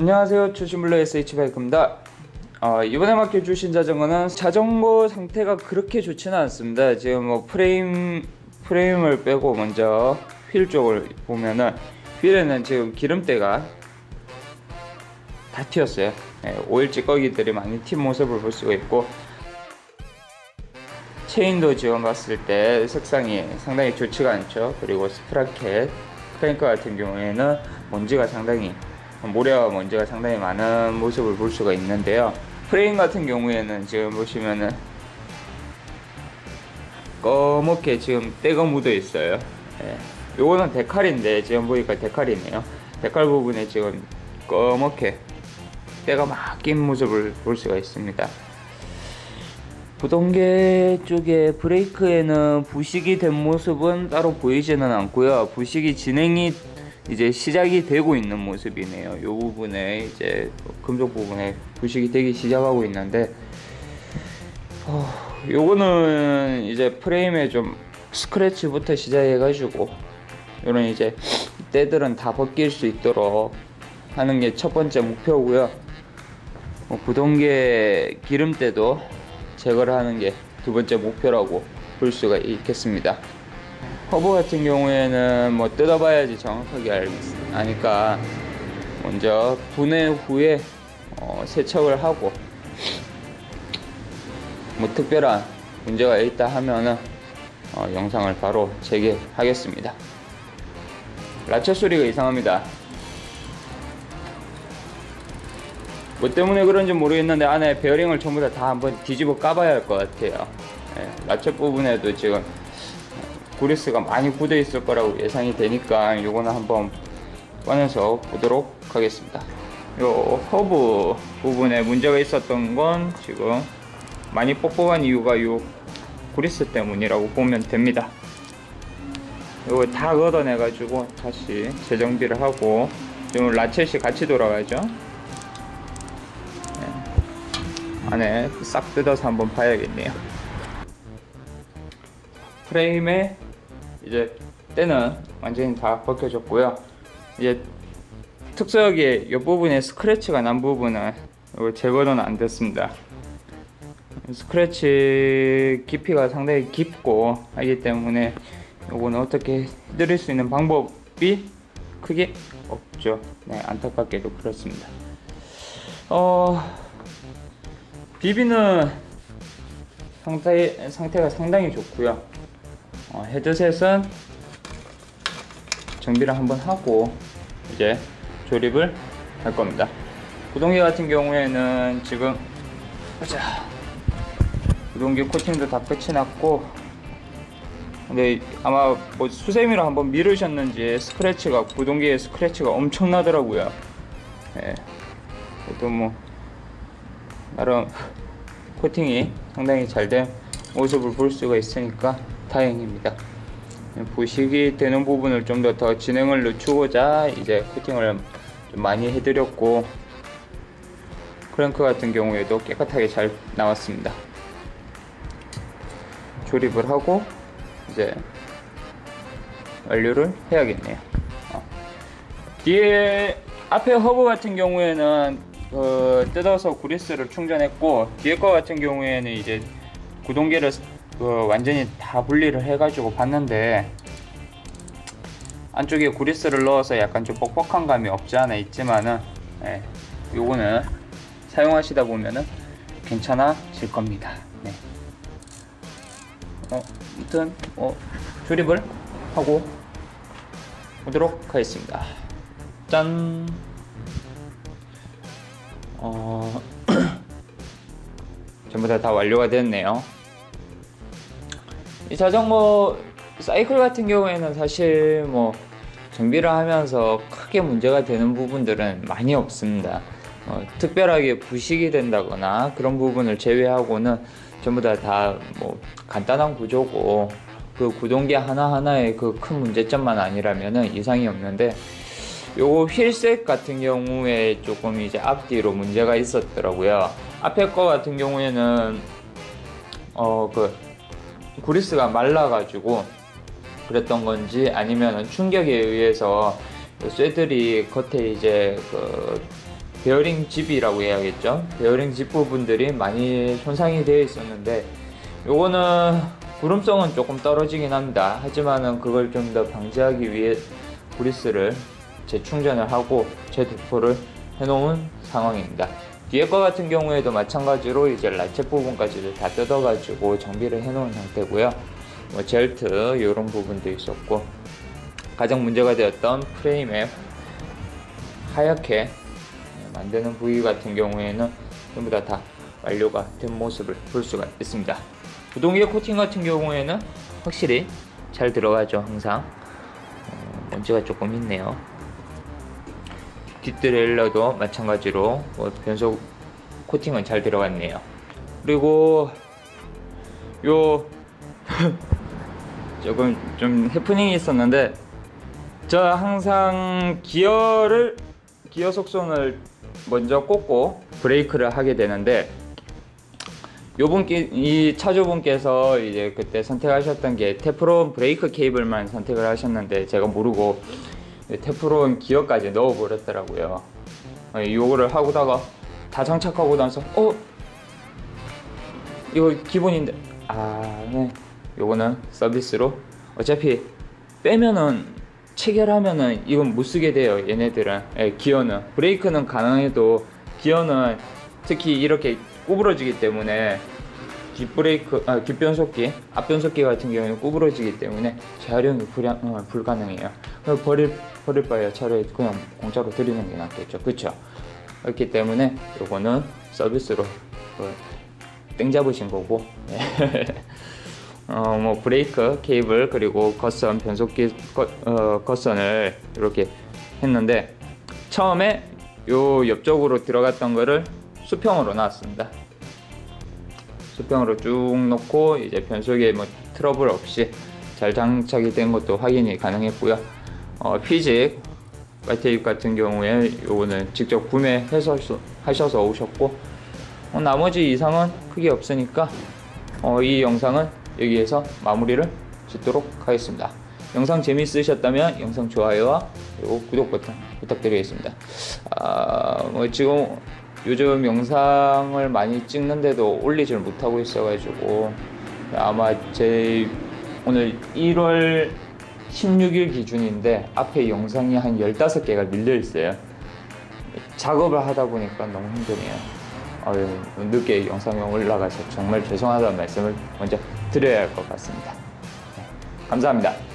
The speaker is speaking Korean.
안녕하세요. 추신블루 SH바이크입니다. 어, 이번에 맡겨주신 자전거는 자전거 상태가 그렇게 좋지는 않습니다. 지금 뭐 프레임 프레임을 빼고 먼저 휠 쪽을 보면은 휠에는 지금 기름때가 다 튀었어요. 네, 오일 찌꺼기들이 많이 튄 모습을 볼 수가 있고 체인도 지금 봤을 때 색상이 상당히 좋지가 않죠. 그리고 스프라켓 크랭크 같은 경우에는 먼지가 상당히 모래와 먼지가 상당히 많은 모습을 볼 수가 있는데요. 프레임 같은 경우에는 지금 보시면은 검게 지금 때가 묻어 있어요. 예. 요거는 데칼인데 지금 보니까 데칼이네요. 데칼 부분에 지금 검게 때가 막 낀 모습을 볼 수가 있습니다. 부동계 쪽에 브레이크에는 부식이 된 모습은 따로 보이지는 않고요. 부식이 진행이 이제 시작이 되고 있는 모습이네요. 이 부분에 이제 금속 부분에 부식이 되기 시작하고 있는데 어, 요거는 이제 프레임에 좀 스크래치부터 시작해 가지고 요런 이제 때들은 다 벗길 수 있도록 하는 게 첫 번째 목표고요. 뭐 부동계 기름때도 제거를 하는 게 두 번째 목표라고 볼 수가 있겠습니다 허브 같은 경우에는 뭐 뜯어봐야지 정확하게 알, 아니까 먼저 분해 후에 어, 세척을 하고 뭐 특별한 문제가 있다 하면은 어, 영상을 바로 재개하겠습니다. 라체 소리가 이상합니다. 뭐 때문에 그런지 모르겠는데 안에 베어링을 전부 다, 다 한번 뒤집어 까봐야 할 것 같아요. 예, 라체 부분에도 지금 그리스가 많이 굳어 있을 거라고 예상이 되니까 이거는 한번 꺼내서 보도록 하겠습니다. 요 허브 부분에 문제가 있었던 건 지금 많이 뻑뻑한 이유가 요 그리스 때문이라고 보면 됩니다. 이거 다 걷어내 가지고 다시 재정비를 하고 지금 라쳇이 같이 돌아가죠? 네. 안에 싹 뜯어서 한번 봐야겠네요. 프레임에 이제 때는 완전히 다 벗겨졌고요. 이제 특수하게 이 부분에 스크래치가 난 부분은 제거는 안 됐습니다. 스크래치 깊이가 상당히 깊고 하기 때문에 이거는 어떻게 해드릴 수 있는 방법이 크게 없죠. 네 안타깝게도 그렇습니다. 어 비비는 상태, 상태가 상당히 좋고요 어, 헤드셋은 정비를 한번 하고 이제 조립을 할 겁니다. 구동기 같은 경우에는 지금 보자. 구동기 코팅도 다 끝이 났고 근데 아마 뭐 수세미로 한번 미르셨는지 스크래치가 구동기의 스크래치가 엄청나더라고요. 예. 그래도 뭐 나름 코팅이 상당히 잘된 모습을 볼 수가 있으니까 다행입니다. 부식이 되는 부분을 좀 더 더 진행을 늦추고자 이제 코팅을 좀 많이 해드렸고 크랭크 같은 경우에도 깨끗하게 잘 나왔습니다. 조립을 하고 이제 완료를 해야겠네요. 어. 뒤에 앞에 허브 같은 경우에는 어, 뜯어서 구리스를 충전했고 뒤에 거 같은 경우에는 이제 구동계를 그 완전히 다 분리를 해가지고 봤는데 안쪽에 구리스를 넣어서 약간 좀 뻑뻑한 감이 없지 않아 있지만은 예, 요거는 사용하시다 보면은 괜찮아질 겁니다. 네. 어, 아무튼 어, 조립을 하고 오도록 하겠습니다. 짠. 어, 전부 다, 다 완료가 됐네요. 이 자전거 사이클 같은 경우에는 사실 뭐 정비를 하면서 크게 문제가 되는 부분들은 많이 없습니다. 어, 특별하게 부식이 된다거나 그런 부분을 제외하고는 전부 다 다 뭐 간단한 구조고 그 구동계 하나하나의 그 큰 문제점만 아니라면은 이상이 없는데 요거 휠셋 같은 경우에 조금 이제 앞뒤로 문제가 있었더라고요. 앞에 거 같은 경우에는 어그 구리스가 말라가지고 그랬던 건지 아니면 충격에 의해서 쇠들이 겉에 이제 그 베어링 집이라고 해야겠죠. 베어링 집 부분들이 많이 손상이 되어 있었는데 요거는 구름성은 조금 떨어지긴 합니다. 하지만은 그걸 좀 더 방지하기 위해 브리스를 재충전을 하고 재도포를 해놓은 상황입니다. 뒤에 거 같은 경우에도 마찬가지로 이제 라체 부분까지도 다 뜯어가지고 정비를 해놓은 상태고요. 뭐 젤트 이런 부분도 있었고 가장 문제가 되었던 프레임에 하얗게 만드는 부위 같은 경우에는 전부 다, 다 완료가 된 모습을 볼 수가 있습니다. 구동계 코팅 같은 경우에는 확실히 잘 들어가죠 항상 어, 먼지가 조금 있네요 뒷드레일러도 마찬가지로 뭐 변속 코팅은 잘 들어갔네요. 그리고 요 조금 좀 해프닝이 있었는데 저 항상 기어를 기어 속선을 먼저 꽂고 브레이크를 하게 되는데 요분께 이 차주분께서 이제 그때 선택하셨던 게 테프론 브레이크 케이블만 선택을 하셨는데 제가 모르고 테프론 기어까지 넣어 버렸더라고요. 요거를 하고다가 다 장착하고 나서 어 이거 기본인데 아 네. 요거는 서비스로 어차피 빼면은 체결하면은 이건 못 쓰게 돼요 얘네들은 예, 기어는 브레이크는 가능해도 기어는 특히 이렇게 구부러지기 때문에 뒷브레이크, 아, 뒷변속기, 앞변속기 같은 경우는 구부러지기 때문에 재활용이 불야, 어, 불가능해요. 버릴, 버릴 바에 차라리 그냥 공짜로 드리는 게 낫겠죠. 그쵸? 그렇기 때문에 요거는 서비스로 어, 땡 잡으신 거고. 어, 뭐 브레이크 케이블 그리고 겉선 변속기 거, 어, 겉선을 이렇게 했는데 처음에 요 옆쪽으로 들어갔던 거를 수평으로 놨습니다. 수평으로 쭉 놓고 이제 변속에 뭐 트러블 없이 잘 장착이 된 것도 확인이 가능했고요. 어, 피직 마테입 같은 경우에 요거는 직접 구매해서 하셔서 오셨고 어, 나머지 이상은 크게 없으니까 어, 이 영상은 여기에서 마무리를 짓도록 하겠습니다. 영상 재밌으셨다면 영상 좋아요와 구독 버튼 부탁드리겠습니다. 아, 뭐 지금 요즘 영상을 많이 찍는데도 올리질 못하고 있어가지고 아마 제 오늘 1월 16일 기준인데 앞에 영상이 한 15개가 밀려 있어요. 작업을 하다 보니까 너무 힘드네요. 아유, 늦게 영상이 올라가서 정말 죄송하다는 말씀을 먼저 드려야 할 것 같습니다. 네, 감사합니다.